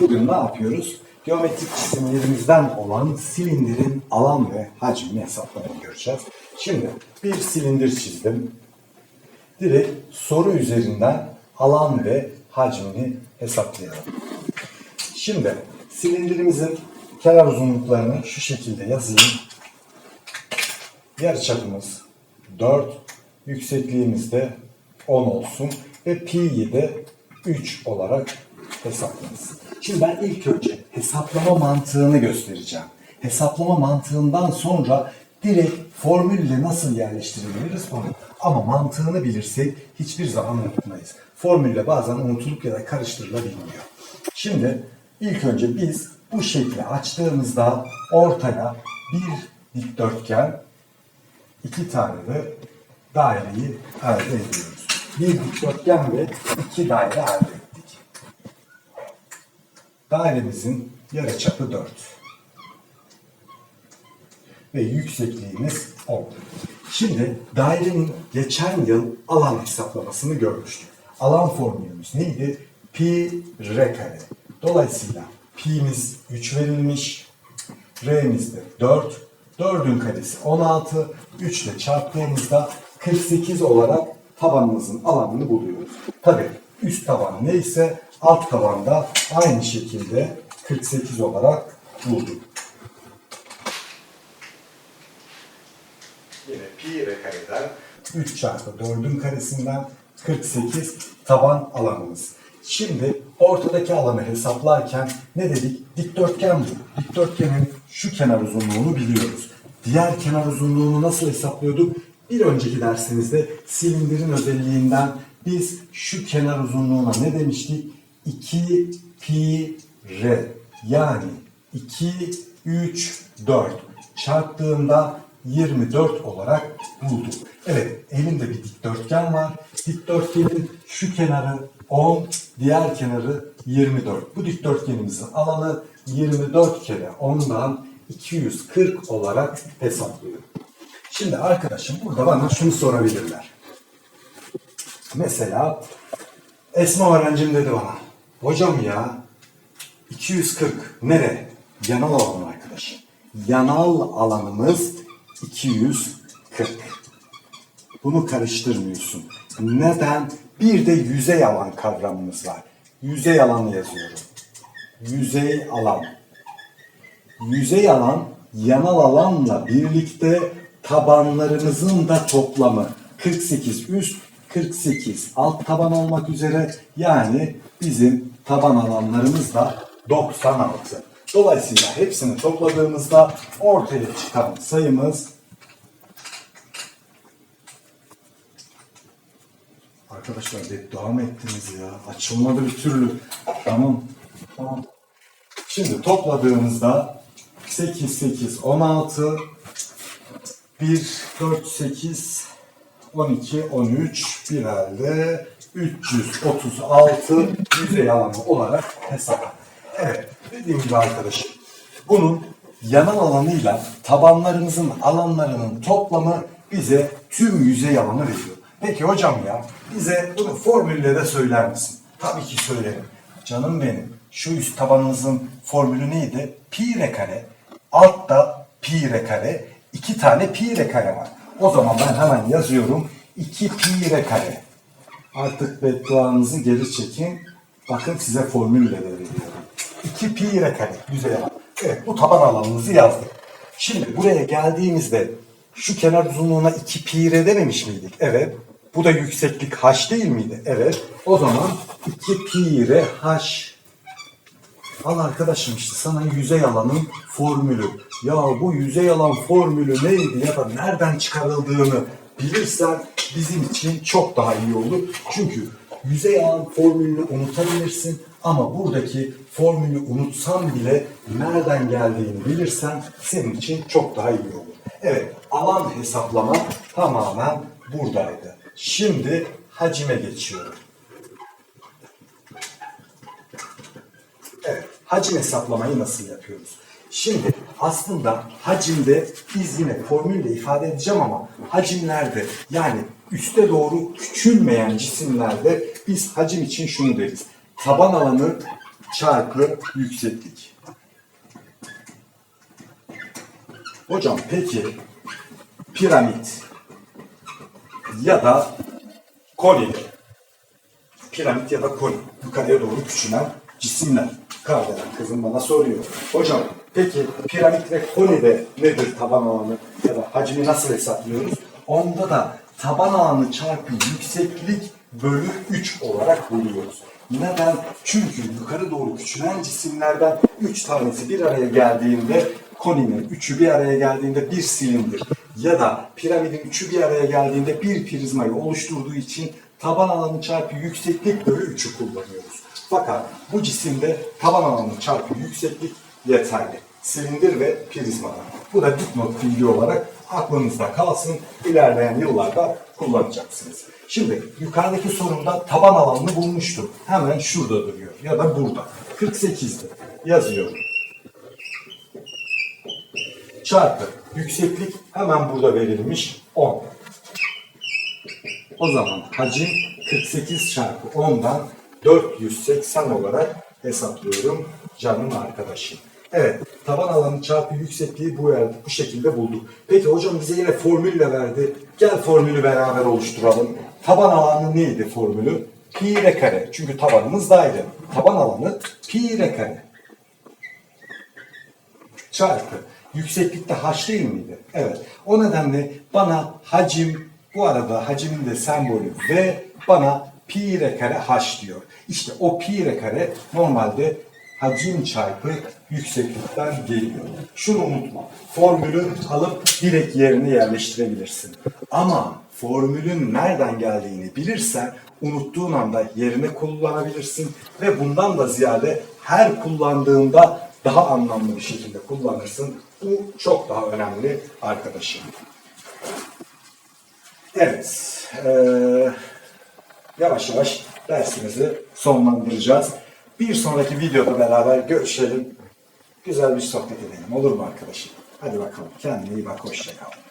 Bugün ne yapıyoruz? Geometrik çizimlerimizden olan silindirin alan ve hacmini hesaplamayı göreceğiz. Şimdi bir silindir çizdim. Direkt soru üzerinden alan ve hacmini hesaplayalım. Şimdi silindirimizin kenar uzunluklarını şu şekilde yazayım. Yarıçapımız 4, yüksekliğimiz de 10 olsun ve pi'yi de 3 olarak hesaplarız. Şimdi ben ilk önce hesaplama mantığını göstereceğim. Hesaplama mantığından sonra direkt formülle nasıl yerleştirebiliriz onu. Ama mantığını bilirsek hiçbir zaman unutmayız. Formülle bazen unutulup ya da karıştırılabiliyor. Şimdi ilk önce biz bu şekli açtığımızda ortaya bir dikdörtgen, iki tane de daireyi elde ediyoruz. Bir dikdörtgen ve iki daire elde. Dairemizin yarıçapı 4. Ve yüksekliğimiz 10. Şimdi dairenin geçen yıl alan hesaplamasını görmüştük. Alan formülümüz neydi? Pi r kare. Dolayısıyla pi'miz 3 verilmiş, r'miz de 4. 4'ün karesi 16. 3 ile çarptığımızda 48 olarak tabanımızın alanını buluyoruz. Tabi üst taban neyse alt taban da aynı şekilde 48 olarak bulduk. Yine pi r kareden 3 çarpı 4'ün karesinden 48 taban alanımız. Şimdi ortadaki alanı hesaplarken ne dedik? Dikdörtgen bu. Dikdörtgenin şu kenar uzunluğunu biliyoruz. Diğer kenar uzunluğunu nasıl hesaplıyorduk? Bir önceki dersimizde silindirin özelliğinden biz şu kenar uzunluğuna ne demiştik? 2 pi r yani 2, 3, 4 çarptığında 24 olarak bulduk. Evet elimde bir dikdörtgen var. Dikdörtgenin şu kenarı 10, diğer kenarı 24. Bu dikdörtgenimizin alanı 24 kere 10'dan 240 olarak hesaplıyor. Şimdi arkadaşım burada bana şunu sorabilirler. Mesela Esma öğrencim dedi bana. Hocam ya 240 nere? Yanal alan arkadaşım. Yanal alanımız 240. Bunu karıştırmıyorsun. Neden? Bir de yüzey alan kavramımız var. Yüzey alanı yazıyorum. Yüzey alan. Yüzey alan yanal alanla birlikte tabanlarımızın da toplamı. 48 üst, 48 alt taban olmak üzere yani bizim taban alanlarımız da 96. Dolayısıyla hepsini topladığımızda ortaya çıkan sayımız Arkadaşlar beddua mı ettiniz ya? Açılmadı bir türlü. Tamam. Tamam. Şimdi topladığımızda 8, 8, 16 1, 4, 8 12, 13 bir halde 336 yüzey alanı olarak hesaplanır. Evet dediğim gibi arkadaşım bunun yanal alanıyla tabanlarımızın alanlarının toplamı bize tüm yüzey alanı veriyor. Peki hocam ya bize bunu formülle de söyler misin? Tabii ki söylerim. Canım benim şu üst tabanımızın formülü neydi? Pi r kare altta pi r kare iki tane pi r kare var. O zaman ben hemen yazıyorum 2 pi r kare. Artık bedduanızı geri çekin. Bakın size formülle veriyorum. 2 pi r kare alan. Evet bu taban alanınızı yazdık. Şimdi buraya geldiğimizde şu kenar uzunluğuna 2 pi r dememiş miydik? Evet. Bu da yükseklik h değil miydi? Evet. O zaman 2 pi r h Al arkadaşım işte sana yüzey alanın formülü. Ya bu yüzey alan formülü neydi ya da nereden çıkarıldığını bilirsen bizim için çok daha iyi olur. Çünkü yüzey alan formülünü unutabilirsin ama buradaki formülü unutsan bile nereden geldiğini bilirsen senin için çok daha iyi olur. Evet alan hesaplama tamamen buradaydı. Şimdi hacime geçiyorum. Hacim hesaplamayı nasıl yapıyoruz? Şimdi aslında hacimde biz yine formülle ifade edeceğim ama hacimlerde yani üste doğru küçülmeyen cisimlerde biz hacim için şunu deriz. Taban alanı çarpı yükseklik. Hocam peki piramit ya da koli piramit ya da koli yukarıya doğru küçülen cisimler. Kardelen kızım bana soruyor. Hocam peki piramit ve kolide nedir taban alanı ya da hacmi nasıl hesaplıyoruz? Onda da taban alanı çarpı yükseklik bölü 3 olarak buluyoruz. Neden? Çünkü yukarı doğru küçülen cisimlerden 3 tanesi bir araya geldiğinde koninin üçü bir araya geldiğinde bir silindir ya da piramidin üçü bir araya geldiğinde bir prizmayı oluşturduğu için taban alanı çarpı yükseklik bölü 3'ü kullanıyoruz. Fakat bu cisimde taban alanı çarpı yükseklik yeterli. Silindir ve prizmada. Bu da dipnot bilgi olarak aklınızda kalsın. İlerleyen yıllarda kullanacaksınız. Şimdi yukarıdaki sorumda taban alanını bulmuştum. Hemen şurada duruyor ya da burada. 48'di. Yazıyorum çarpı yükseklik hemen burada verilmiş 10. O zaman hacim 48 çarpı 10'dan 480 olarak hesaplıyorum canım arkadaşım. Evet, taban alanı çarpı yüksekliği bu yerde bu şekilde bulduk. Peki hocam bize yine formülle verdi. Gel formülü beraber oluşturalım. Taban alanı neydi formülü? Pi r kare. Çünkü tabanımız daire. Taban alanı pi r kare çarpı yükseklikte h değil miydi? Evet. O nedenle bana hacim bu arada hacimin de sembolü v bana pi r kare h diyor. İşte o pi r kare normalde hacim çarpı yükseklikten geliyor. Şunu unutma. Formülü alıp direkt yerine yerleştirebilirsin. Ama formülün nereden geldiğini bilirsen unuttuğun anda yerine kullanabilirsin ve bundan da ziyade her kullandığında daha anlamlı bir şekilde kullanırsın. Bu çok daha önemli arkadaşım. Evet, eee, yavaş yavaş dersimizi sonlandıracağız. Bir sonraki videoda beraber görüşelim. Güzel bir sohbet edelim. Olur mu arkadaşım? Hadi bakalım. Kendine iyi bak. Hoşça kal.